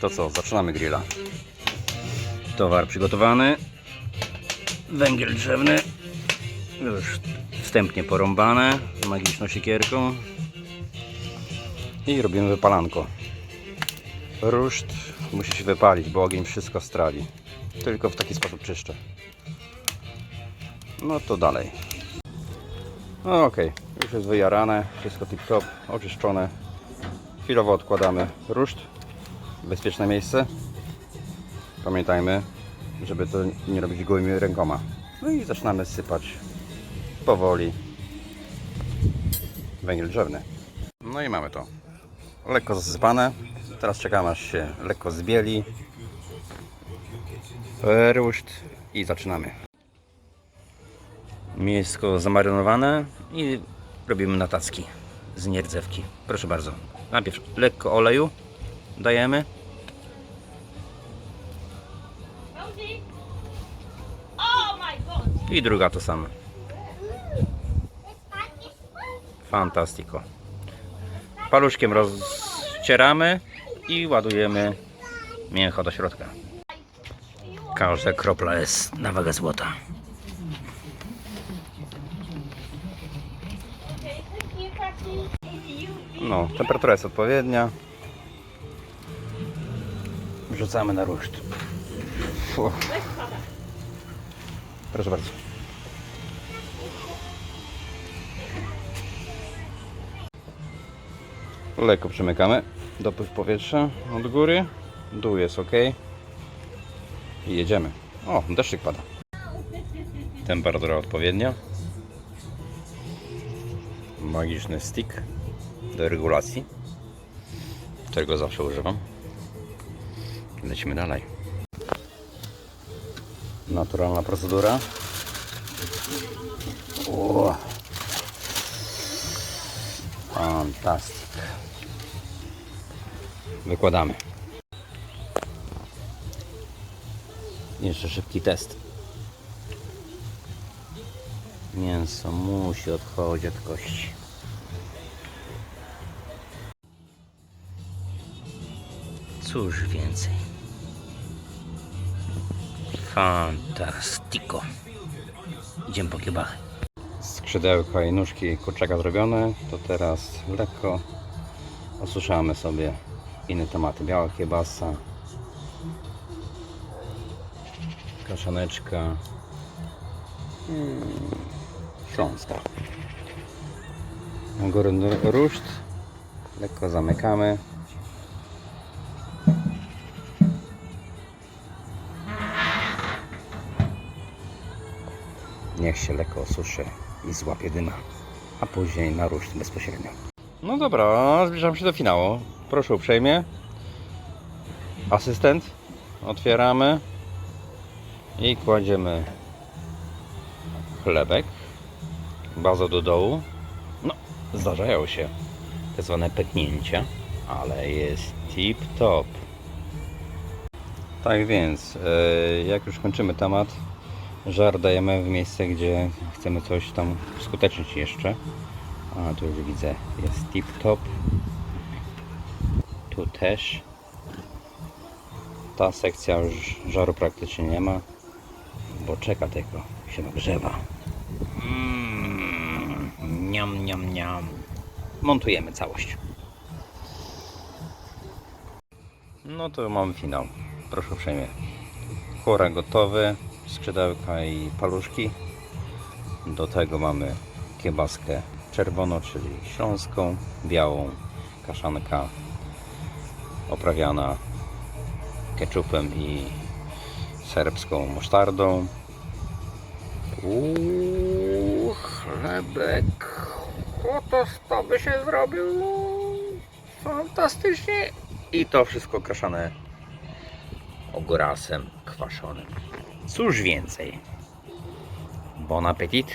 To co, zaczynamy grilla. Towar przygotowany. Węgiel drzewny. Już wstępnie porąbane magiczną siekierką. I robimy wypalanko. Ruszt musi się wypalić, bo ogień wszystko strali. Tylko w taki sposób czyszczę. No to dalej. No okej, już jest wyjarane, wszystko tip top, oczyszczone. Chwilowo odkładamy ruszt bezpieczne miejsce. Pamiętajmy, żeby to nie robić gołymi rękoma. No i zaczynamy sypać powoli węgiel drzewny. No i mamy to. Lekko zasypane. Teraz czekamy aż się lekko zbieli. Ruszt i zaczynamy. Mięsko zamarynowane i robimy na tacki z nierdzewki. Proszę bardzo. Najpierw lekko oleju dajemy. I druga to samo. Fantastico. Paluszkiem rozcieramy i ładujemy mięcho do środka. Każda kropla jest na wagę złota. No, temperatura jest odpowiednia. Wrzucamy na ruszt. Fu. Proszę bardzo. Lekko przymykamy. Dopływ powietrza od góry. Dół jest ok. I jedziemy. O, deszczyk pada. Temperatura odpowiednia. Magiczny stick do regulacji. Którego zawsze używam. Lecimy dalej. Naturalna procedura. O. Fantastic. Wykładamy. Jeszcze szybki test. Mięso musi odchodzić od kości. Cóż więcej. Fantastico. Idziemy po kiebachy. Skrzydełka i nóżki kurczaka zrobione, to teraz lekko osuszamy sobie inne tematy. Biała kiebasa, kaszaneczka, hmm, śląska. Górny ruszt, lekko zamykamy. Niech się lekko osuszy i złapie dyma, a później na ruszt bezpośrednio. No dobra, zbliżam się do finału. Proszę uprzejmie. Asystent. Otwieramy i kładziemy chlebek. Bazą do dołu. No, zdarzają się tak zwane pęknięcia, ale jest tip top. Tak więc, e, jak już kończymy temat, żar dajemy w miejsce, gdzie chcemy coś tam skutecznić jeszcze. A tu już widzę, jest tip top. Tu też. Ta sekcja już żaru praktycznie nie ma, bo czeka tego, się nagrzewa. Mm, niam, niam, niam. Montujemy całość. No to mamy finał. Proszę uprzejmie. Chóra gotowy, skrzydełka i paluszki. Do tego mamy kiebaskę czerwoną, czyli śląską, białą, kaszanka oprawiana ketchupem i serbską musztardą. Uuu, chlebek. Oto to by się zrobił fantastycznie. I to wszystko kraszane ogórasem kwaszonym. Cóż więcej. Bon appetit.